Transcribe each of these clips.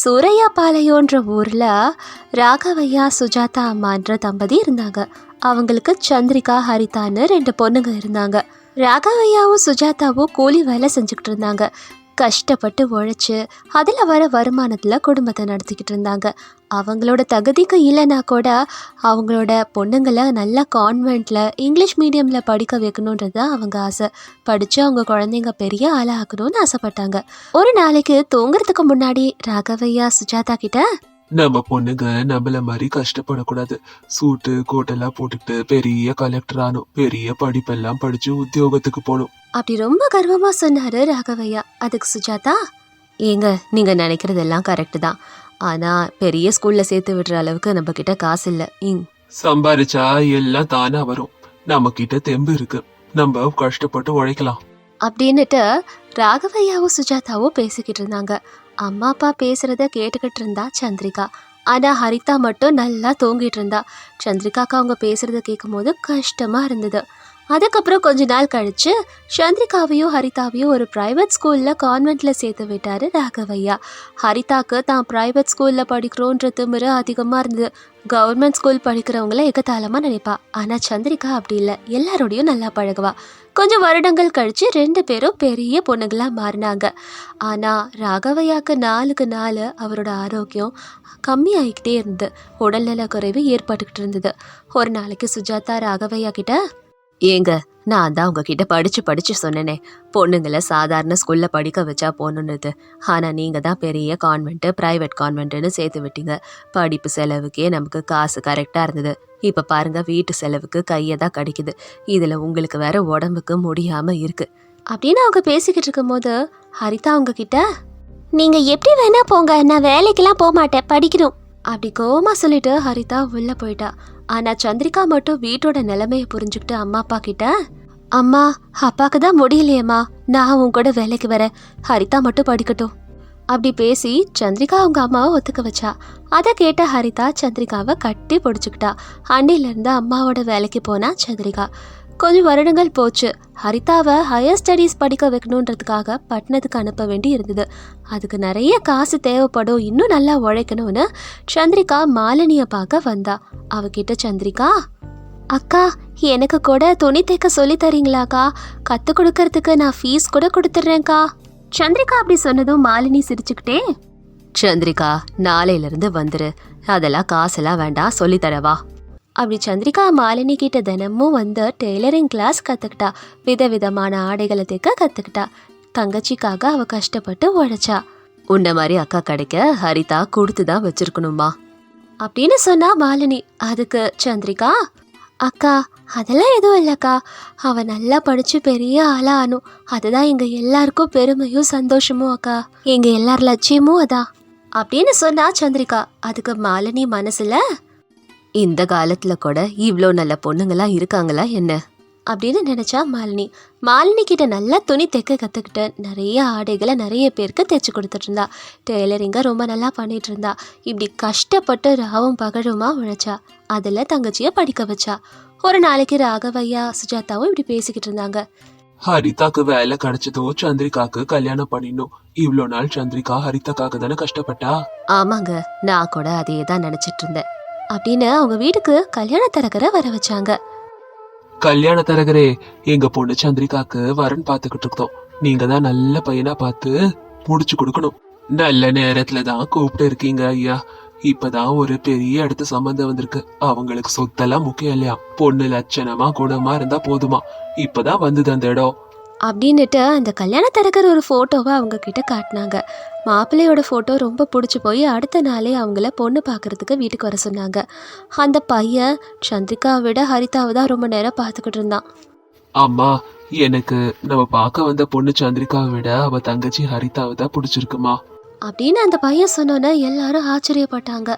சூரையாபாளையம்ன்ற ஊரில் ராகவையா சுஜாதா அம்மான்ற தம்பதி இருந்தாங்க. அவங்களுக்கு சந்திரிகா ஹரிதான்னு ரெண்டு பொண்ணுங்க இருந்தாங்க. ராகவையாவும் சுஜாதாவும் கூலி வேலை செஞ்சுக்கிட்டு இருந்தாங்க. கஷ்டப்பட்டு உழைச்சி அதில் வர வருமானத்தில் குடும்பத்தை நடத்திக்கிட்டு இருந்தாங்க. அவங்களோட தகுதிக்கு இல்லைனா கூட அவங்களோட பொண்ணுங்களை நல்லா கான்வெண்ட்டில் இங்கிலீஷ் மீடியமில் படிக்க வைக்கணுன்றது தான் அவங்க ஆசை. படித்து அவங்க குழந்தைங்க பெரிய ஆளாகணும்னு ஆசைப்பட்டாங்க. ஒரு நாளைக்கு தூங்குறதுக்கு முன்னாடி ராகவையா சுஜாதா கிட்ட நம்ம பொண்ணுங்க நம்மள மாதிரி கஷ்டப்படக்கூடாது. சூட்டு கோட்டெல்லாம் போட்டுட்டு பெரிய கலெக்டர் ஆகணும் பெரிய படிப்பெல்லாம் படிச்சு உத்தியோகத்துக்கு போகணும் அப்படி ரொம்ப கர்வமா சொன்னாரு ராகவையா. அதுக்கு சுஜாதா ஏங்க நீங்க நினைக்கிறதெல்லாம் கரெக்டு தான். ஆனா பெரிய ஸ்கூல்ல சேர்த்து விடுற அளவுக்கு நம்ம கிட்ட காசு இல்ல. இங். சம்பாரிச்சா எல்லாம் தானா வரும். நம்ம கிட்ட தெம்பு இருக்கு. நம்ம கஷ்டப்பட்டு உழைக்கலாம். அப்படின்னுட்டு ராகவையாவும் சுஜாதாவும் பேசிக்கிட்டு இருந்தாங்க. அம்மா அப்பா பேசுறத கேட்டுக்கிட்டு இருந்தா சந்திரிகா. ஆனா ஹரிதா மட்டும் நல்லா தூங்கிட்டு இருந்தா. சந்திரிகாக்கா அவங்க பேசுறத கேட்கும்போது கஷ்டமா இருந்தது. அதுக்கப்புறம் கொஞ்ச நாள் கழிச்சு சந்திரிகாவையும் ஹரிதாவையும் ஒரு பிரைவேட் ஸ்கூலில் கான்வென்ட்டில் சேர்த்து விட்டார் ராகவையா. ஹரிதாக்கு தான் பிரைவேட் ஸ்கூலில் படிக்கிறோன்ற திமிரு அதிகமாக இருந்தது. கவர்மெண்ட் ஸ்கூல் படிக்கிறவங்கள எகத்தாளமா நினைப்பா. ஆனால் சந்திரிகா அப்படி இல்லை. எல்லாரோடையும் நல்லா பழகுவா. கொஞ்சம் வருடங்கள் கழித்து ரெண்டு பேரும் பெரிய பொண்ணுங்களாக மாறினாங்க. ஆனால் ராகவையாக்கு நாளுக்கு நாள் அவரோட ஆரோக்கியம் கம்மியாகிக்கிட்டே இருந்தது. உடல்நல குறைவு ஏற்பட்டுக்கிட்டு இருந்தது. ஒரு நாளைக்கு சுஜாதா ராகவையா கிட்ட ஏங்க நான் தான் உங்ககிட்ட படிச்சு படிச்சு சொன்னேனே. பொண்ணுங்களை சாதாரண ஸ்கூல்ல படிக்க வச்சா போகணுன்னுது ஆனா நீங்க தான் பெரிய கான்வென்ட் பிரைவேட் கான்வென்ட்னு சேர்த்து விட்டீங்க. படிப்பு செலவுக்கே நமக்கு காசு கரெக்டா இருந்தது. இப்ப பாருங்க வீட்டு செலவுக்கு கையை தான் கடிக்குது. இதுல உங்களுக்கு வேற உடம்புக்கு முடியாம இருக்கு. அப்படின்னு அவங்க பேசிக்கிட்டு இருக்கும்போது ஹரிதா அவங்க கிட்ட நீங்க எப்படி வேணா போங்க நான் வேலைக்கெல்லாம் போக மாட்டேன் படிக்கணும். அப்படி கோமா சொல்லிட்டு ஹரிதா உள்ள போயிட்டா. ஆனா சந்திரிகா மட்டும் வீட்டோட நிலைமையை புரிஞ்சுக்கிட்டு அம்மா அப்பா கிட்ட அம்மா அப்பாக்கு தான் முடியலையேம்மா. நான் உன் கூட வேலைக்கு வரேன். ஹரிதா மட்டும் படிக்கட்டும். அப்படி பேசி சந்திரிகா அவங்க அம்மாவை ஒத்துக்க வச்சா. அதை கேட்ட ஹரிதா சந்திரிகாவை கட்டி பிடிச்சிக்கிட்டா. அன்னிலேருந்து அம்மாவோட வேலைக்கு போனா சந்திரிகா. கொஞ்சம் வருடங்கள் போச்சு. ஹரிதாவை ஹையர் ஸ்டடீஸ் படிக்க வைக்கணுன்றதுக்காக பட்டணத்துக்கு அனுப்ப வேண்டி இருந்தது. அதுக்கு நிறைய காசு தேவைப்படும். இன்னும் நல்லா உழைக்கணும்னு சந்திரிகா மாலினியை பார்க்க வந்தா. அவகிட்ட சந்திரிகா அக்கா எனக்கு கூட துணி தைக்க சொல்லி தரீங்களாக்கா? கற்றுக் கொடுக்கறதுக்கு நான் ஃபீஸ் கூட கொடுத்துட்றேன்க்கா. சந்திரிகா அப்படி சொன்னதும் மாலினி சிரிச்சுக்கிட்டே சந்திரிகா நாளையிலிருந்து வந்துரு. அதெல்லாம் காசெல்லாம் வேண்டாம். சொல்லித்தரவா அப்படி சந்திரிகா மாலினி கிட்ட தினமும் வந்து டெய்லரிங் கிளாஸ் கற்றுக்கிட்டா விதவிதமான ஆடைகளை தைக்க கற்றுக்கிட்டா தங்கச்சிக்காக அவ கஷ்டப்பட்டு உழைச்சா. உன்ன மாதிரி அக்கா கிடைக்க ஹரிதா கொடுத்து தான் வச்சிருக்கணுமா அப்படின்னு சொன்னா மாலினி அதுக்கு சந்திரிகா அக்கா அதெல்லாம் எதுவும் இல்லைக்கா. அவ நல்லா படிச்சு பெரிய ஆளா ஆனும் அதுதான் எங்க எல்லாருக்கும் பெருமையும் சந்தோஷமும் அக்கா. எங்க எல்லார் லட்சியமும் அதான். அப்படின்னு சொன்னா சந்திரிகா அதுக்கு மாலினி மனசுல இந்த காலத்துல கூட இவ்வளோ நல்ல பொண்ணுங்களா இருக்காங்களா என்ன? அப்படின்னு நினைச்சா மாலினி. மாலினி கிட்ட நல்லா துணி தைக்க கற்றுக்கிட்டு நிறைய ஆடைகளை நிறைய பேருக்கு தைச்சு கொடுத்துட்டு இருந்தா. டெய்லரிங்க ரொம்ப நல்லா பண்ணிட்டு இருந்தா. இப்படி கஷ்டப்பட்டு ராவும் பகழுமா உழைச்சா. அதில் தங்கச்சியை படிக்க வச்சா. ஒரு நாளைக்கு ராகவையா சுஜாதாவும் இப்படி பேசிக்கிட்டு இருந்தாங்க. ஹரிதாக்கு வேலை கிடைச்சதோ சந்திரிகாக்கு கல்யாணம் பண்ணிடணும். இவ்ளோ நாள் சந்திரிகா ஹரிதாக்காக தானே கஷ்டப்பட்டா? ஆமாங்க நான் கூட அதே தான் நினச்சிட்டு இருந்தேன். அப்படின்னு அவங்க வீட்டுக்கு கல்யாண தரகரை வர வச்சாங்க. கல்யாண தரகரே எங்க பொண்ணு சந்திரிகாக்கு வரன் பாத்துக்கிட்டு இருக்கோம். நீங்க தான் நல்ல பையனா பார்த்து முடிச்சு கொடுக்கணும். நல்ல நேரத்துல தான் கூப்பிட்டு இருக்கீங்க ஐயா. இப்பதான் ஒரு பெரிய இடத்து சம்பந்தம் வந்திருக்கு. அவங்களுக்கு சொத்தெல்லாம் முக்கியம் இல்லையா? பொண்ணு லட்சணமா குணமா இருந்தா போதுமா? இப்பதான் வந்தது அந்த இடம். அப்படின்னுட்டு அந்த கல்யாண தரகர் ஒரு ஃபோட்டோவை அவங்க கிட்ட காட்டினாங்க. மாப்பிள்ளையோட ஃபோட்டோ ரொம்ப பிடிச்சி போய் அடுத்த நாளே அவங்கள பொண்ணு பார்க்கறதுக்கு வீட்டுக்கு வர சொன்னாங்க. அந்த பையன் சந்திரிகாவை விட ஹரிதாவை தான் ரொம்ப நேரம் பார்த்துக்கிட்டு இருந்தான். அம்மா எனக்கு நம்ம பார்க்க வந்த பொண்ணு சந்திரிகாவை விட அவ தங்கச்சி ஹரிதாவை தான் பிடிச்சிருக்குமா? அப்படின்னு அந்த பையன் சொன்னோன்னே எல்லாரும் ஆச்சரியப்பட்டாங்க.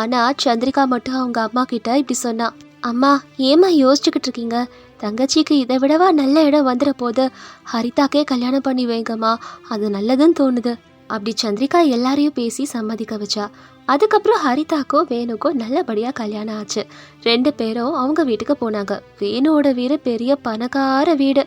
ஆனால் சந்திரிகா மட்டும் அவங்க அம்மா கிட்ட இப்படி சொன்னா. அம்மா ஏம்மா யோசிச்சுக்கிட்டு இருக்கீங்க? தங்கச்சிக்கு இதை விடவா நல்ல இடம் வந்துட போது ஹரிதாக்கே கல்யாணம் பண்ணி வைங்கம்மா. அது நல்லதுன்னு தோணுது. அப்படி சந்திரிகா எல்லாரையும் பேசி சம்மதிக்க வச்சா. அதுக்கப்புறம் ஹரிதாக்கும் வேணுக்கோ நல்லபடியாக கல்யாணம் ஆச்சு. ரெண்டு பேரும் அவங்க வீட்டுக்கு போனாங்க. வேணுவோட வீடு பெரிய பணக்கார வீடு.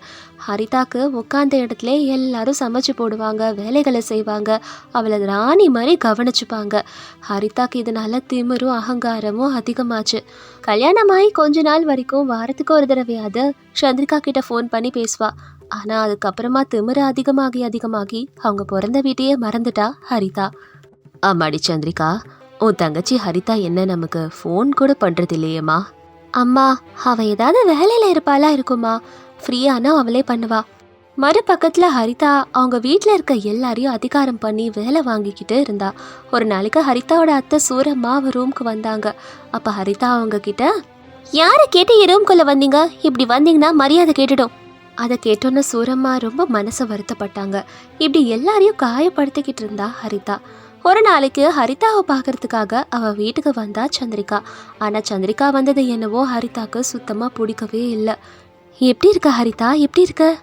ஹரிதாக்கு உட்காந்த இடத்துல எல்லாரும் சமைச்சு போடுவாங்க வேலைகளை செய்வாங்க. அவளை ராணி மாதிரி கவனிச்சுப்பாங்க. ஹரிதாக்கு இதனால திமிரும் அகங்காரமும் அதிகமாச்சு. கல்யாணமாகி கொஞ்ச நாள் வரைக்கும் வாரத்துக்கு ஒரு தடவையாவது சந்திரிகா கிட்ட ஃபோன் பண்ணி பேசுவா. ஆனால் அதுக்கப்புறமா திமிரு அதிகமாகி அதிகமாகி அவங்க பிறந்த வீட்டையே மறந்துட்டா ஹரிதா. ஆமாடி சந்திரிகா உன் தங்கச்சி ஹரிதா என்ன நமக்கு ஃபோன் கூட பண்ணுறது இல்லையேம்மா அம்மா அவ ஏதாவது வேலையில் இருப்பாளா இருக்குமா? ஃப்ரீயானா அவளே பண்ணுவா. மறுபக்கத்தில் ஹரிதா அவங்க வீட்டில் இருக்க எல்லாரையும் அதிகாரம் பண்ணி வேலை வாங்கிக்கிட்டு இருந்தா. ஒரு நாளைக்கு ஹரிதாவோட அத்தை சூரம்மா அவ ரூம்க்கு வந்தாங்க. அப்போ ஹரிதா அவங்க கிட்ட யாரை கேட்டு என் ரூம்குள்ளே வந்தீங்க? இப்படி வந்தீங்கன்னா மரியாதை கேட்டுடும். அதை கேட்டோன்னு சூரம்மா ரொம்ப மனசை வருத்தப்பட்டாங்க. இப்படி எல்லாரையும் காயப்படுத்திக்கிட்டு இருந்தா ஹரிதா. ஒரு நாளைக்கு ஹரிதாவை பார்க்கறதுக்காக அவ வீட்டுக்கு வந்தா சந்திரிகா. ஆனா சந்திரிகா வந்தது என்னவோ ஹரிதாக்கு சுத்தமா பிடிக்கவே இல்லை. எப்படி இருக்க ஹரிதா? எப்படி இருக்க?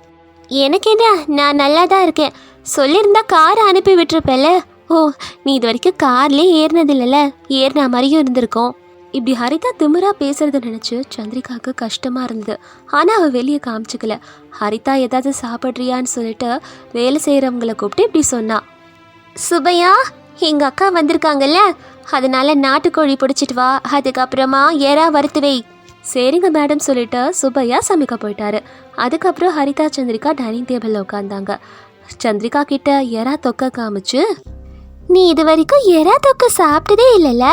எனக்கு என்ன? நான் நல்லா தான் இருக்கேன். சொல்லியிருந்தா காரை அனுப்பி விட்டுருப்பேல ஓ நீ இது வரைக்கும் கார்லேயே ஏறினது இல்லைல்ல ஏறின மாதிரியும் இருந்திருக்கும். இப்படி ஹரிதா திமிரா பேசுறத நினைச்சு சந்திரிகாவுக்கு கஷ்டமா இருந்தது. ஆனா அவ வெளியே காமிச்சுக்கல. ஹரிதா ஏதாவது சாப்பிட்றியான்னு சொல்லிட்டு வேலை செய்யறவங்கள கூப்பிட்டு இப்படி சொன்னா. சுபையா எங்க அக்கா வந்திருக்காங்கல்ல. அதனால நாட்டுக்கோழி பிடிச்சிட்டு வா. அதுக்கப்புறமா ஏறா வறுத்துவை சரிங்க மேடம் சொல்லிட்டு சுபையா சமைக்க போயிட்டாரு. அதுக்கப்புறம் ஹரிதா சந்திரிகா டைனிங் டேபிளில் உட்காந்தாங்க சந்திரிகா கிட்ட எறா தொக்க காமிச்சு நீ இது வரைக்கும் எறா தொக்க சாப்பிட்டதே இல்லைல்ல.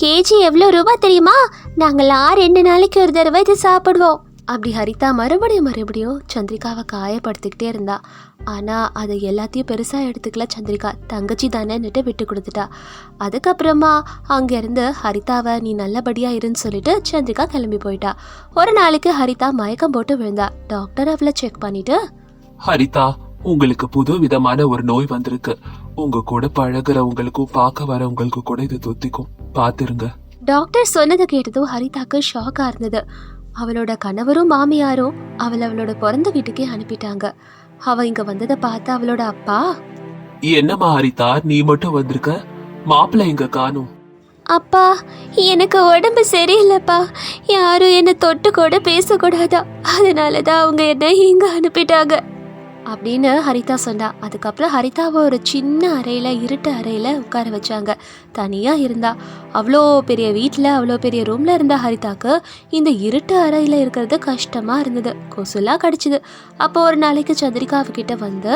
கேஜி எவ்வளோ ரூபா தெரியுமா? நாங்களாம் ரெண்டு நாளைக்கு ஒரு தடவை இது சாப்பிடுவோம். அப்படி ஹரிதா மறுபடியும் மறுபடியும் சந்திரிகாவை காயப்படுத்திக்கிட்டே இருந்தா. ஆனால் அதை எல்லாத்தையும் பெருசாக எடுத்துக்கல சந்திரிகா. தங்கச்சி தானேன்னுட்டு விட்டு கொடுத்துட்டா. அதுக்கப்புறமா அங்கேருந்து ஹரிதாவை நீ நல்லபடியாக இருன்னு சொல்லிட்டு சந்திரிகா கிளம்பி போயிட்டா. ஒரு நாளைக்கு ஹரிதா மயக்கம் போட்டு விழுந்தா. டாக்டர் அவளை செக் பண்ணிட்டு ஹரிதா உங்களுக்கு புது விதமான ஒரு நோய் வந்திருக்கு. உங்க கூட பழகுறவங்களுக்கும் பார்க்க வரவங்களுக்கும் கூட இது தொத்திக்கும். பாத்துருங்க. டாக்டர் சொன்னதை கேட்டதும் ஹரிதாக்கு ஷாக்காக இருந்தது. அவளோட கணவரும் மாமியாரும் அவளை அவளோட பிறந்த வீட்டுக்கே அனுப்பிட்டாங்க. அவ இங்க வந்ததை பார்த்து அவளோட அப்பா என்னம்மா ஹரிதா நீ மட்டும் வந்திருக்க? மாப்பிள்ளை எங்க காணும்? அப்பா எனக்கு உடம்பு சரியில்லைப்பா. யாரும் என்னை தொட்டு கூட பேசக்கூடாதா? அதனால தான் அவங்க என்னை இங்கே அனுப்பிட்டாங்க. அப்படின்னு ஹரிதா சொன்னா. அதுக்கப்புறம் ஹரிதாவை ஒரு சின்ன அறையில் இருட்டு அறையில் உட்கார வச்சாங்க. தனியாக இருந்தா. அவ்வளோ பெரிய வீட்டில் அவ்வளோ பெரிய ரூமில் இருந்த ஹரிதாக்கு இந்த இருட்டு அறையில் இருக்கிறது கஷ்டமாக இருந்தது. கொசுலாக கடிச்சிது. அப்போ ஒரு நாளைக்கு சந்திரிகா அவகிட்ட வந்து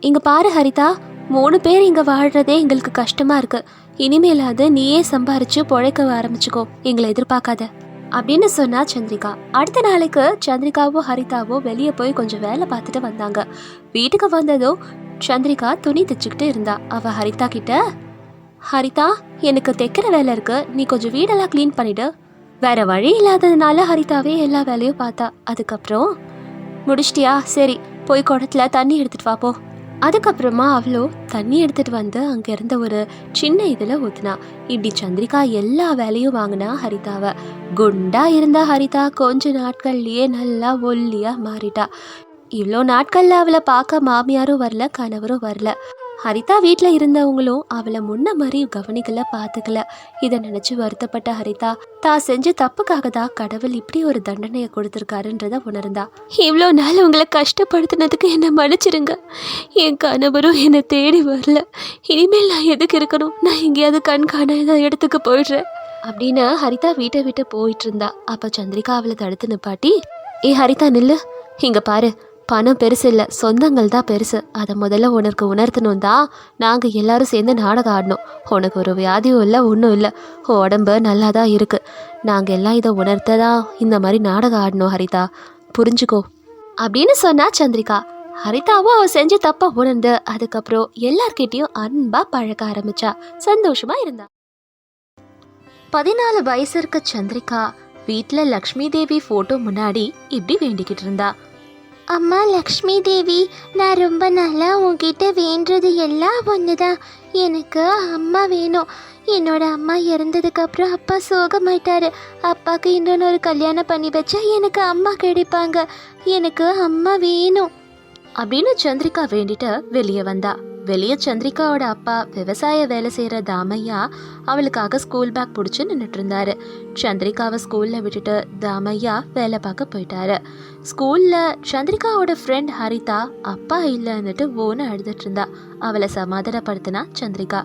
இங்கே பாரு ஹரிதா மூணு பேர் இங்கே வாழ்கிறதே எங்களுக்கு கஷ்டமாக இருக்குது இனிமேலாவது நீயே சம்பாரித்து பொழைக்க ஆரம்பிச்சுக்கோ. எங்களை எதிர்பார்க்காத. அப்படின்னு சொன்னா சந்திரிகா. அடுத்த நாளைக்கு சந்திரிகாவோ ஹரிதாவோ வெளியே போய் கொஞ்சம் வேலை பார்த்துட்டு வந்தாங்க. வீட்டுக்கு வந்ததும் சந்திரிகா துணி தைச்சுக்கிட்டு இருந்தா. அவ ஹரிதா கிட்ட ஹரிதா எனக்கு தைக்கிற வேலை இருக்கு. நீ கொஞ்சம் வீடெல்லாம் க்ளீன் பண்ணிடு. வேற வழி இல்லாததுனால ஹரிதாவே எல்லா வேலையும் பார்த்தா. அதுக்கப்புறம் முடிச்சிட்டியா? சரி போய் குடத்துல தண்ணி எடுத்துட்டு வா போ. அதுக்கப்புறமா அவளோ தண்ணி எடுத்துட்டு வந்து அங்கே இருந்த ஒரு சின்ன இதில் ஊற்றினா இப்படி சந்திரிகா எல்லா வேலையும் வாங்கினா ஹரிதாவை. குண்டா இருந்த ஹரிதா கொஞ்ச நாட்கள்லயே நல்லா ஒல்லியா மாறிட்டா. இவ்வளோ நாட்களில் அவளை பார்க்க மாமியாரும் வரல கணவரும் வரல. ஹரிதா வீட்டில் இருந்தவங்களும் அவளை முன்ன மாதிரி கவனிக்கல பார்த்துக்கல இதை நினச்சி வருத்தப்பட்ட ஹரிதா தான் செஞ்ச தப்புக்காக தான் கடவுள் இப்படி ஒரு தண்டனையை கொடுத்துருக்காருன்றத உணர்ந்தா. இவ்வளோ நாள் உங்களை கஷ்டப்படுத்தினதுக்கு என்னை மன்னிச்சிருங்க. என் கணவரும் என்னை தேடி வரல. இனிமேல் நான் எதுக்கு இருக்கணும்? நான் எங்கேயாவது கண்காண இடத்துக்கு போயிடுறேன். அப்படின்னு ஹரிதா வீட்டை விட்டு போயிட்டு இருந்தா. அப்போ சந்திரிகா அவளை தடுத்து நிப்பாட்டி ஏ ஹரிதா நில்லு. இங்கே பாரு. பணம் பெருசு இல்லை சொந்தங்கள் தான் பெருசு. அதை முதல்ல உனக்கு உணர்த்தணும் தான் நாங்கள் எல்லாரும் சேர்ந்து நாடகம் ஆடினோம் உனக்கு ஒரு வியாதியும் இல்லை ஒன்றும் இல்லை. உடம்பு நல்லா தான் இருக்குது நாங்கள் எல்லாம் இதை உணர்த்த தான் இந்த மாதிரி நாடகம் ஆடினோம் ஹரிதா. புரிஞ்சுக்கோ. அப்படின்னு சொன்னா சந்திரிகா. ஹரிதாவும் அவள் செஞ்ச தப்பை உணர்ந்து அதுக்கப்புறம் எல்லார்கிட்டேயும் அன்பாக பழக ஆரம்பிச்சா. சந்தோஷமாக இருந்தா. பதினாலு வயசு இருக்க சந்திரிகா வீட்டில் லக்ஷ்மி தேவி ஃபோட்டோ முன்னாடி இப்படி வேண்டிக்கிட்டு இருந்தா. அம்மா லக்ஷ்மி தேவி நான் ரொம்ப நாளாக உங்ககிட்ட வேண்டது எல்லாம் ஒண்ணுதான். எனக்கு அம்மா வேணும். என்னோட அம்மா இறந்ததுக்கப்புறம் அப்பா சோகமாயிட்டாரு. அப்பாவுக்கு இன்னொன்று கல்யாணம் பண்ணி வச்சா எனக்கு அம்மா கிடைப்பாங்க. எனக்கு அம்மா வேணும். அப்படின்னு சந்திரிகா வேண்டிட்டு வெளியே வந்தா. வெளியே சந்திரிகாவோட அப்பா விவசாய வேலை செய்கிற தாமையா அவளுக்காக ஸ்கூல் பேக் பிடிச்சி நின்றுட்டு இருந்தாரு சந்திரிகாவை ஸ்கூலில் விட்டுட்டு தாமையா வேலை பார்க்க போயிட்டாரு. ஸ்கூலில் சந்திரிகாவோட ஃப்ரெண்ட் ஹரிதா அப்பா இல்லைன்னுட்டு ஓன்னு அழுதுட்டு இருந்தா. அவளை சமாதானப்படுத்தினா சந்திரிகா.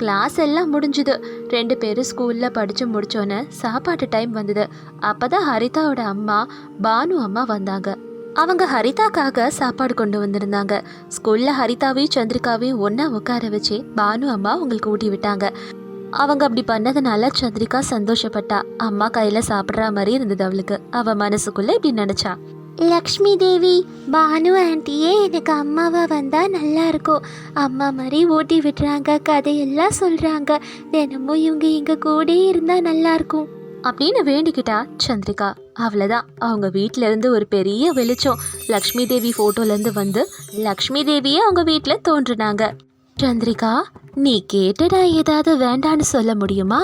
கிளாஸ் எல்லாம் முடிஞ்சுது. ரெண்டு பேரும் ஸ்கூலில் படித்து முடிச்சோன்னே சாப்பாட்டு டைம் வந்தது. அப்போ தான் ஹரிதாவோட அம்மா பானு அம்மா வந்தாங்க. அவங்க ஹரிதாக்காக சாப்பாடு கொண்டு வந்திருந்தாங்க. ஸ்கூல்ல ஹரிதாவையும் சந்திரிகாவையும் ஒன்னா உட்கார வச்சு பானு அம்மா உங்களுக்கு ஊட்டி விட்டாங்க. அவங்க அப்படி பண்ணதுனால சந்திரிகா சந்தோஷப்பட்டா. அம்மா கையில சாப்பிட்ற மாதிரி இருந்தது அவளுக்கு. அவ மனசுக்குள்ள இப்படி நினைச்சா. லக்ஷ்மி தேவி பானு ஆண்டியே எனக்கு அம்மாவா வந்தா நல்லா இருக்கும். அம்மா மாதிரி ஓட்டி விடுறாங்க கதையெல்லாம் சொல்றாங்க. தினமும் இவங்க எங்கள் கூட இருந்தா நல்லா இருக்கும். அப்படின்னு வேண்டிக்கிட்டா சந்திரிகா. அவ்வளோதான் அவங்க வீட்ல இருந்து ஒரு பெரிய வெளிச்சம். லக்ஷ்மி தேவி ஃபோட்டோலேருந்து வந்து லக்ஷ்மி தேவியே அவங்க வீட்டில் தோன்றுனாங்க. சந்திரிகா நீ கேட்டடா ஏதாவது வேண்டான்னு சொல்ல முடியுமா?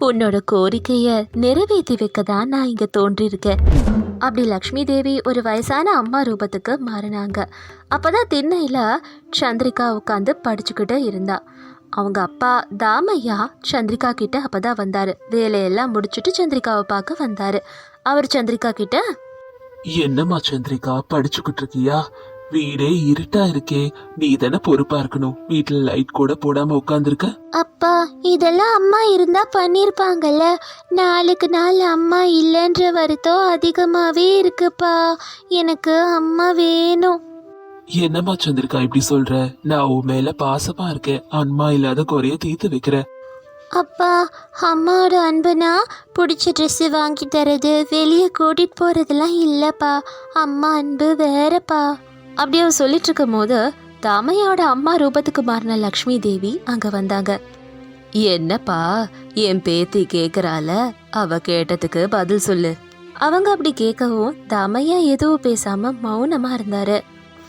உன்னோட கோரிக்கையை நிறைவேற்றி வைக்க தான் நான் இங்கே தோன்றியிருக்கேன் அப்படி லக்ஷ்மி தேவி ஒரு வயசான அம்மா ரூபத்துக்கு மாறினாங்க. அப்பதான் திண்ணையில் சந்திரிகா உட்காந்து படிச்சுக்கிட்டு இருந்தாள் அவங்க அப்பா தாமையா சந்திரிகா கிட்ட அப்பதான் வந்தாரு. வேலையெல்லாம் முடிச்சுட்டு சந்திரிகாவை பார்க்க வந்தாரு. அவர் சந்திரிகா கிட்ட என்னம்மா சந்திரிகா படிச்சுக்கிட்டு இருக்கியா? வீடே இருட்டா இருக்கே. நீ தானே பொறுப்பா இருக்கணும். வீட்டுல லைட் கூட போடாம உட்காந்துருக்க அப்பா இதெல்லாம் அம்மா இருந்தா பண்ணிருப்பாங்கல்ல. நாளுக்கு நாள் அம்மா இல்லைன்ற வருத்தம் அதிகமாவே இருக்குப்பா. எனக்கு அம்மா வேணும். என்னம்மா சந்திரிக்கா இப்படி சொல்ற? நான் உன் மேல பாசமா இருக்கேன். அன்மா இல்லாத குறைய தீர்த்து வைக்கிறேன் அப்பா அம்மாவோட அன்புனா பிடிச்ச ட்ரெஸ்ஸு வாங்கி தரது. வெளியே கூட்டிகிட்டு போகிறதெல்லாம் இல்லைப்பா. அம்மா அன்பு வேறப்பா. அப்படி அவன் சொல்லிட்டு இருக்கும் போது தாமையோட அம்மா ரூபத்துக்கு மாறின லக்ஷ்மி தேவி அங்கே வந்தாங்க. என்னப்பா என் பேத்தி கேட்குறால அவ கேட்டதுக்கு பதில் சொல்லு. அவங்க அப்படி கேட்கவும் தமையா எதுவும் பேசாம மௌனமா இருந்தாரு.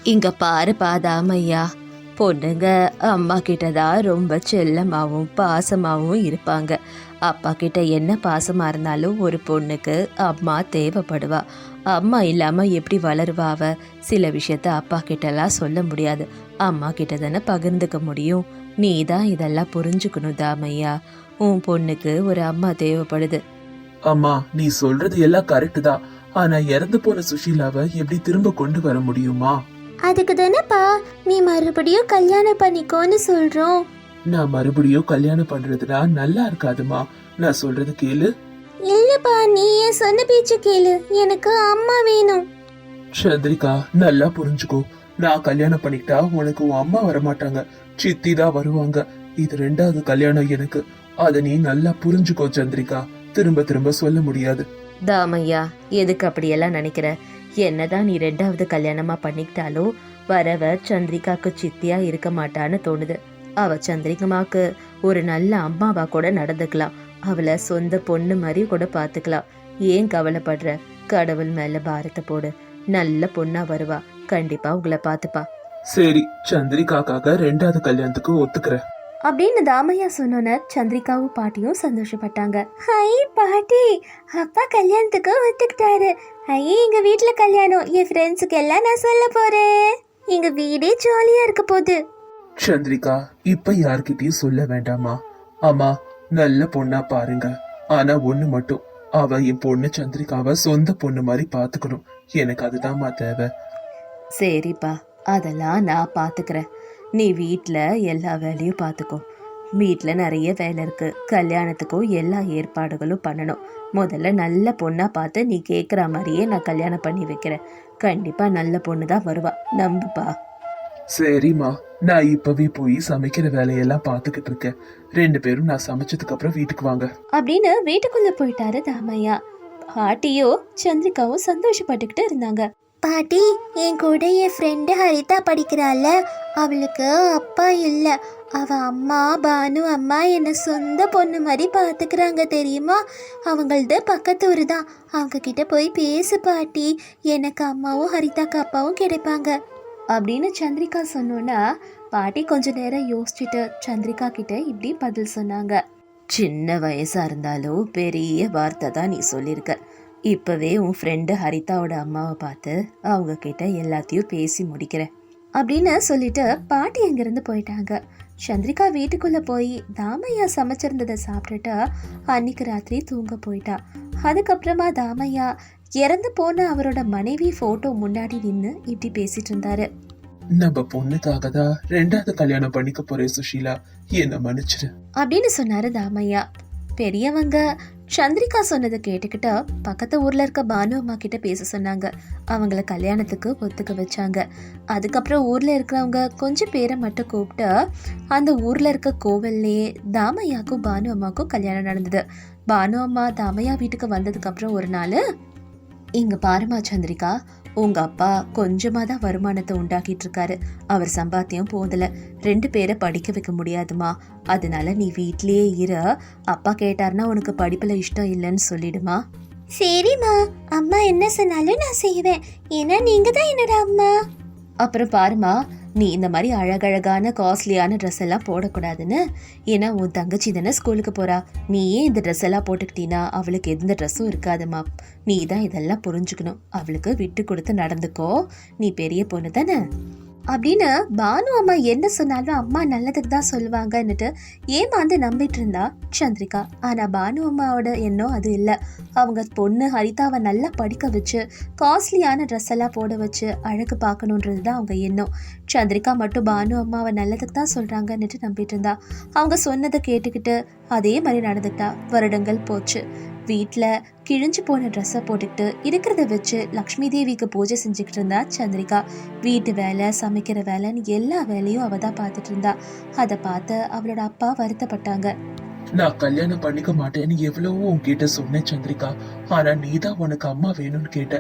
இங்க பாருப்பா தாமையா பொண்ணுங்க அம்மா கிட்ட தான் ரொம்ப செல்லமாகவும் பாசமாகவும் இருப்பாங்க. அப்பா கிட்ட என்ன பாசமா இருந்தாலும் ஒரு பொண்ணுக்கு அம்மா தேவைப்படுவா. அம்மா இல்லாம எப்படி வளருவா அவ? சில விஷயத்த அப்பா கிட்டலாம் சொல்ல முடியாது. அம்மா கிட்ட தானே பகிர்ந்துக்க முடியும். நீ தான் இதெல்லாம் புரிஞ்சுக்கணும் தாமையா. உன் பொண்ணுக்கு ஒரு அம்மா தேவைப்படுது. அம்மா நீ சொல்றது எல்லாம் கரெக்டு தான். ஆனா இறந்து போன சுஷீலாவை எப்படி திரும்ப கொண்டு வர முடியுமா? அதுக்கு தானேப்பா நீ மறுபடியும் கல்யாணம் பண்ணிக்கோன்னு சொல்றோம். நான் மறுபடியும் கல்யாணம் பண்றதுனா நல்லா இருக்காதுமா? நான் சொல்றது கேளு. இல்லப்பா நீ ஏன் சொன்ன பேச்சு கேளு. எனக்கு அம்மா வேணும். சந்திரிகா நல்லா புரிஞ்சுக்கோ. நான் கல்யாணம் பண்ணிக்கிட்டா உனக்கு உன் அம்மா வரமாட்டாங்க. சித்தி தான் வருவாங்க. இது ரெண்டாவது கல்யாணம் எனக்கு. அத நீ நல்லா புரிஞ்சுக்கோ சந்திரிகா. திரும்ப திரும்ப சொல்ல முடியாது. தாமையா எதுக்கு அப்படியெல்லாம் நினைக்கிற? என்னதான் நீ ரெண்டாவது கல்யாணமா பண்ணிக்கிட்டாலும் வரவ சந்திரிகாக்கு சித்தியா இருக்க மாட்டான்னு தோணுது. அவ சந்திரிகமாக்கு ஒரு நல்ல அம்மாவா கூட நடந்துக்கலாம். அவளை சொந்த பொண்ணு மாதிரி கூட பாத்துக்கலாம். ஏன் கவலைப்படுற? கடவுள் மேல பாரத்தை போடு. நல்ல பொண்ணா வருவா. கண்டிப்பா உங்களை பாத்துப்பா. சரி சந்திரிகாக்காக ரெண்டாவது கல்யாணத்துக்கு ஒத்துக்கிறேன் அப்படின்னு தாமையா சொன்னோன்ன சந்திரிகாவும் பாட்டியும் சந்தோஷப்பட்டாங்க. ஹை பாட்டி. அப்பா கல்யாணத்துக்கு ஒத்துக்கிட்டாரு. ஐ எங்க வீட்ல கல்யாணம். என் ஃப்ரெண்ட்ஸுக்கு எல்லாம் நான் சொல்ல போறேன். எங்க வீடே ஜாலியா இருக்க போகுது. சந்திரிகா இப்ப யார்கிட்டயும் சொல்ல வேண்டாமா? ஆமா நல்ல பொண்ணா பாருங்க. ஆனா ஒண்ணு மட்டும். அவ என் பொண்ணு சந்திரிகாவை சொந்த பொண்ணு மாதிரி பாத்துக்கணும் எனக்கு அதுதாம்மா தேவை. சரிப்பா அதெல்லாம் நான் பாத்துக்கிறேன் நீ வீட்டில் எல்லா வேலையும் பார்த்துக்கோ. வீட்டில் நிறைய வேலை இருக்கு. கல்யாணத்துக்கும் எல்லா ஏற்பாடுகளும் பண்ணணும். முதல்ல நல்ல பொண்ணா பார்த்து நீ கேட்குற மாதிரியே நான் கல்யாணம் பண்ணி வைக்கிறேன். கண்டிப்பா நல்ல பொண்ணு தான் வருவா. நம்புப்பா. சரிம்மா. நான் இப்பவே போய் சமைக்கிற வேலையெல்லாம் பாத்துக்கிட்டு இருக்கேன். ரெண்டு பேரும் நான் சமைச்சதுக்கு அப்புறம் வீட்டுக்கு வாங்க. அப்படின்னு வீட்டுக்குள்ள போயிட்டாரு தாமையா. பாட்டியோ சந்திரிகாவும் சந்தோஷப்பட்டுக்கிட்டு இருந்தாங்க. பாட்டி என் கூட என் ஃப்ரெண்டு ஹரிதா படிக்கிறாள்ல. அவளுக்கு அப்பா இல்லை. அவள் அம்மா பானு அம்மா என்னை சொந்த பொண்ணு மாதிரி பார்த்துக்கிறாங்க தெரியுமா? அவங்களது பக்கத்து ஊர் தான் அவங்கக்கிட்ட போய் பேசு பாட்டி. எனக்கு அம்மாவும் ஹரிதாக்கு அப்பாவும் கிடைப்பாங்க. அப்படின்னு சந்திரிகா சொன்னோன்னா பாட்டி கொஞ்ச நேரம் யோசிச்சுட்டு சந்திரிகா கிட்ட இப்படி பதில் சொன்னாங்க. சின்ன வயசாக இருந்தாலும் பெரிய வார்த்தை தான் நீ சொல்லியிருக்க இப்போவே உன் ஃப்ரெண்டு ஹரிதாவோட அம்மாவை பார்த்து அவங்க கிட்ட எல்லாத்தையும் பேசி முடிக்கிறேன். அப்படின்னு சொல்லிட்டு பாட்டி எங்கேருந்து போயிட்டாங்க. சந்திரிகா வீட்டுக்குள்ள போய் தாமையா சமைச்சிருந்ததை சாப்பிட்டுட்டு அன்னைக்கு ராத்திரி தூங்க போயிட்டா. அதுக்கப்புறமா தாமையா இறந்து போன அவரோட மனைவி போட்டோ முன்னாடி நின்று இப்படி பேசிட்டு இருந்தாரு. நம்ம பொண்ணுக்காக தான் ரெண்டாவது கல்யாணம் பண்ணிக்க போறேன் சுஷீலா? என்ன மன்னிச்சிரு அப்படின்னு சொன்னாரு தாமையா. பெரியவங்க சந்திரிகா சொன்னதை கேட்டுக்கிட்டு பக்கத்து ஊர்ல இருக்க பானு அம்மா கிட்ட பேச சொன்னாங்க. அவங்கள கல்யாணத்துக்கு ஒத்துக்க வச்சாங்க. அதுக்கப்புறம் ஊர்ல இருக்கிறவங்க கொஞ்சம் பேரை மட்டும் கூப்பிட்டு அந்த ஊர்ல இருக்க கோவில்லையே தாமையாக்கும் பானு அம்மாக்கும் கல்யாணம் நடந்தது. பானு அம்மா தாமையா வீட்டுக்கு வந்ததுக்கு அப்புறம் ஒரு நாள் இங்க பாருமா சந்திரிகா உங்க அப்பா கொஞ்சமா தான் வருமானத்தை உண்டாக்கிட்டு இருக்காரு அவர் சம்பாத்தியம் போதல ரெண்டு பேரை படிக்க வைக்க முடியாதுமா. அதனால நீ வீட்லயே இரு. அப்பா கேட்டார்னா உனக்கு படிப்புல இஷ்டம் இல்லைன்னு சொல்லிடுமா. சரிம்மா. அம்மா என்ன சொன்னாலும் நான் செய்வேன். ஏன்னா நீங்க தான் என்னோட அம்மா. அப்புறம் பாருமா நீ இந்த மாதிரி அழகழகான காஸ்ட்லியான ட்ரெஸ் எல்லாம் போடக்கூடாதுன்னு. ஏன்னா உன் தங்கச்சி தானே ஸ்கூலுக்கு போறா. நீயே இந்த ட்ரெஸ் எல்லாம் போட்டுக்கிட்டீன்னா அவளுக்கு எந்த ட்ரெஸ்ஸும் இருக்காதுமா நீ தான் இதெல்லாம் புரிஞ்சுக்கணும். அவளுக்கு விட்டு கொடுத்து நடந்துக்கோ. நீ பெரிய பொண்ணு தானே? அப்படின்னு பானு அம்மா என்ன சொன்னாலும் அம்மா நல்லதுக்கு தான் சொல்லுவாங்கன்னுட்டு ஏமாந்து நம்பிட்டு இருந்தா? சந்திரிகா ஆனா பானு அம்மாவோட எண்ணம் அது இல்லை. அவங்க பொண்ணு ஹரிதாவை நல்லா படிக்க வச்சு காஸ்ட்லியான ட்ரெஸ் எல்லாம் போட வச்சு அழகு பார்க்கணுன்றது தான் அவங்க எண்ணம். சந்திரிகா மட்டும் பானு அம்மாவை நல்லதுக்கு தான் சொல்றாங்கன்னுட்டு நம்பிட்டு இருந்தா அவங்க சொன்னதை கேட்டுக்கிட்டு அதே மாதிரி நடந்துட்டா. வருடங்கள் போச்சு. வீட்டில் கிழிஞ்சு போன ட்ரெஸ்ஸை போட்டுக்கிட்டு இருக்கிறத வச்சு லக்ஷ்மி தேவிக்கு பூஜை செஞ்சுக்கிட்டு இருந்தா சந்திரிகா. வீட்டு வேலை சமைக்கிற வேலைன்னு எல்லா வேலையும் அவ தான் பார்த்துட்டு இருந்தா. அதை பார்த்து அவளோட அப்பா வருத்தப்பட்டாங்க. நான் கல்யாணம் பண்ணிக்க மாட்டேன்னு எவ்வளவோ உன்கிட்ட சொன்னேன் சந்திரிகா. ஆனா நீ தான் உனக்கு அம்மா வேணும்னு கேட்ட.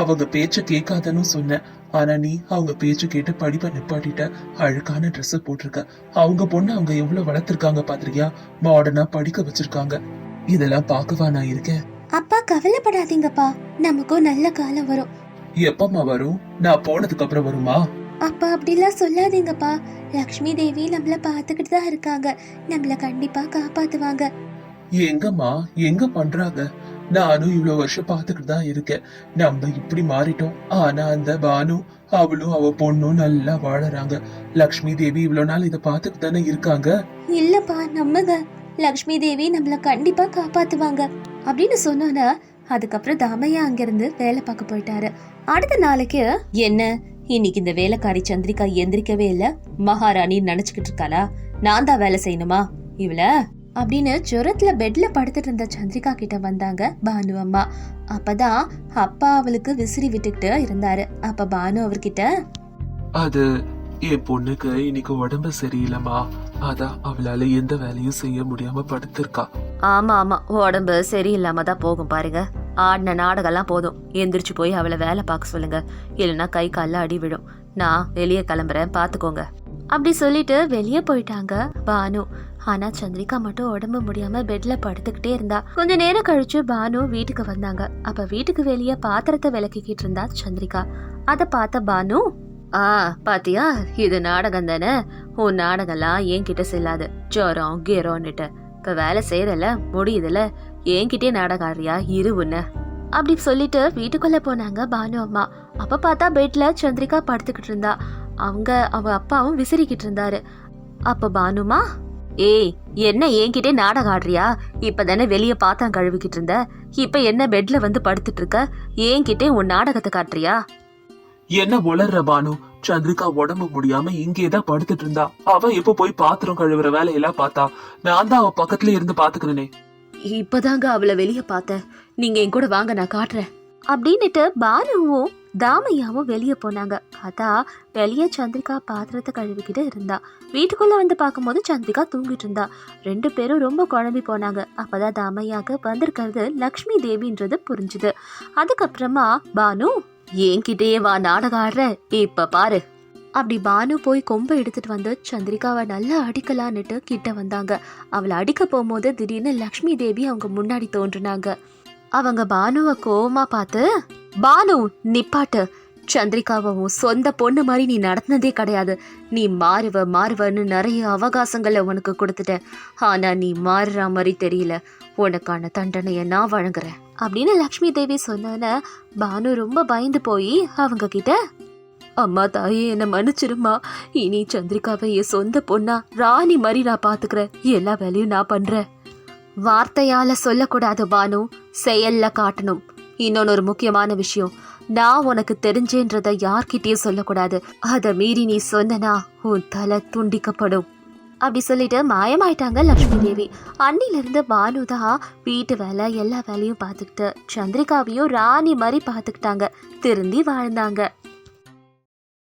அவங்க பேச்ச கேட்காதன்னு சொன்ன. ஆனா நீ அவங்க பேச்சு கேட்டு படிப்பை நிப்பாட்டிட்ட அழுக்கான Dress போட்டிருக்க. அவங்க பொண்ணு அவங்க எவ்வளவு வளர்த்திருக்காங்க பாத்திரியா மாடர்னா படிக்க வச்சிருக்காங்க. இதெல்லாம் பார்க்கவா நான் இருக்கேன்? அப்பா கவலைப்படாதீங்கப்பா. நமக்கும் நல்ல காலம் வரும். எப்பம்மா வரும்? நான் போனதுக்கு அப்புறம் வருமா? அப்பா அப்படிலாம் சொல்லாதீங்கப்பா. லக்ஷ்மி தேவி நம்மள பார்த்துக்கிட்டு தான் இருக்காங்க. நம்மள கண்டிப்பா காப்பாத்துவாங்க. எங்கம்மா? எங்க பண்றாங்க? நானும் இவ்வளவு வருஷம் பார்த்துக்கிட்டு தான் இருக்கேன். நம்ம இப்படி மாறிட்டோம். ஆனா அந்த பானு அவளும் அவ பொண்ணும் நல்லா வாழறாங்க. லக்ஷ்மி தேவி இவ்வளவு நாள் இதை பாத்துக்கிட்டு தானே இருக்காங்க? இல்லப்பா நம்புங்க லக்ஷ்மி தேவி நம்மள கண்டிப்பா காப்பாத்துவாங்க. அப்படின்னு சொன்னோன்னா அதுக்கப்புறம் தாமையா அங்கிருந்து வேலை பார்க்க போயிட்டாரு. அடுத்த நாளைக்கு என்ன? இன்னைக்கு இந்த வேலைக்காரி சந்திரிகா எந்திரிக்கவே இல்ல? மகாராணி நினைச்சுக்கிட்டு இருக்காளா? நான் தான் வேலை செய்யணுமா? இவள? அப்படின்னு ஜுரத்துல பெட்ல படுத்துட்டு இருந்த சந்திரிகா கிட்ட வந்தாங்க பானு அம்மா. அப்பதான் அப்பா அவளுக்கு விசிறி விட்டுக்கிட்டு இருந்தாரு. அப்ப பானு அவர்கிட்ட அது என் பொண்ணுக்கு இன்னைக்கு உடம்பு சரியில்லைம்மா. அதான் அவளால எந்த வேலையும் செய்ய முடியாம படுத்திருக்கா. ஆமா ஆமா. உடம்பு சரியில்லாம தான் போகும் பாருங்க. ஆடின நாடகம்லாம் போதும். எந்திரிச்சு போய் அவளை வேலை பார்க்க சொல்லுங்க. இல்லைன்னா கை கால்ல அடி விடும் நான் வெளியே கிளம்புறேன் பாத்துக்கோங்க அப்படி சொல்லிட்டு வெளியே போயிட்டாங்க பானு. ஆனா சந்திரிகா மட்டும் உடம்பு முடியாம பெட்ல படுத்துக்கிட்டே இருந்தா. கொஞ்ச நேரம் கழிச்சு பானு வீட்டுக்கு வந்தாங்க. அப்ப வீட்டுக்கு வெளியே பாத்திரத்தை விளக்கிக்கிட்டு இருந்தா சந்திரிகா. அத பார்த்த பானு ஆ பாத்தியா? இது நாடகம் தானே? உன் நாடகம்லாம் என்கிட்ட செல்லாது. ஜோரம் கீரோன்னுட்டு. இப்ப வேலை செய்யறல முடியுதுல என்கிட்டே நாடகம் இரு உன்ன. அப்படி சொல்லிட்டு வீட்டுக்குள்ள போனாங்க பானு அம்மா. அப்ப பார்த்தா பெட்ல சந்திரிகா படுத்துக்கிட்டு இருந்தா. அவங்க அவ அப்பாவும் விசிறிக்கிட்டு இருந்தாரு. அப்ப பானுமா ஏய் என்ன என்கிட்டே நாடகம் ஆடுறியா? இப்பதானே வெளிய பாத்திரம் கழுவிக்கிட்டு இருந்த. இப்ப என்ன பெட்ல வந்து படுத்துட்டு இருக்க? என்கிட்டே உன் நாடகத்தை காட்டுறியா? என்ன உளர்ற பானு? சந்திரிகா உடம்பு முடியாம இங்கேதான் படுத்துட்டு இருந்தா. அவ எப்ப போய் பாத்திரம் கழுவுற வேலையெல்லாம் பார்த்தா? நான் தான் அவ பக்கத்துல இருந்து பாத்துக்கிறேனே. இப்பதாங்க அவளை வெளிய பார்த்தேன். நீங்க என் கூட வாங்க நான் காட்டுறேன். அப்படின்னுட்டு பானுவும் தாமையாவும் வெளியே போனாங்க. அதா வெளியே சந்திரிகா பாத்திரத்தை கழுவிக்கிட்டு இருந்தா. வீட்டுக்குள்ள வந்து பார்க்கும்போது சந்திரிகா தூங்கிட்டு இருந்தா. ரெண்டு பேரும் ரொம்ப குழம்பி போனாங்க. அப்பதான் தாமையாக்கு வந்திருக்கிறது லக்ஷ்மி தேவின்றது புரிஞ்சுது. அதுக்கப்புறமா பானு என்கிட்டயே வா நாடகம் ஆடுற. இப்ப பாரு. அப்படி பானு போய் கொம்பை எடுத்துட்டு வந்து சந்திரிகாவை நல்லா அடிக்கலான்னுட்டு கிட்ட வந்தாங்க. அவளை அடிக்க போகும்போது திடீர்னு லக்ஷ்மி தேவி அவங்க முன்னாடி தோன்றுனாங்க. அவங்க பானுவை கோவமா பார்த்து பானு நிப்பாட்டு சந்திரிகாவும் சொந்த பொண்ணு மாதிரி நீ நடந்ததே கிடையாது. நீ மாறுவ மாறுவன்னு நிறைய அவகாசங்களை உனக்கு கொடுத்துட்டேன் ஆனா நீ மாறுற மாதிரி தெரியல. உனக்கான தண்டனையை நான் வழங்குறேன். அப்படின்னு லக்ஷ்மி தேவி சொன்னோன்னே பானு ரொம்ப பயந்து போய் அவங்க கிட்ட அம்மா தாயே என்னை மன்னிச்சிருமா இனி சந்திரிகாவை என் சொந்த பொண்ணா ராணி மாதிரி நான் பாத்துக்கிறேன். எல்லா வேலையும் நான் பண்றேன். வார்த்தையால சொல்லக்கூடாது பானு. செயல்ல காட்டணும். இன்னொன்னு ஒரு முக்கியமான விஷயம். நான் உனக்கு தெரிஞ்சேன்றத யார்கிட்டயும் சொல்லக்கூடாது. அதை மீறி நீ சொன்னனா உன் தலை துண்டிக்கப்படும். அப்படி சொல்லிட்டு மாயமாயிட்டாங்க லக்ஷ்மி தேவி. அன்னிலிருந்து பானு தான் வீட்டு வேலை எல்லா வேலையும் பார்த்துக்கிட்டு சந்திரிகாவையும் ராணி மாதிரி பார்த்துக்கிட்டாங்க. திருந்தி வாழ்ந்தாங்க.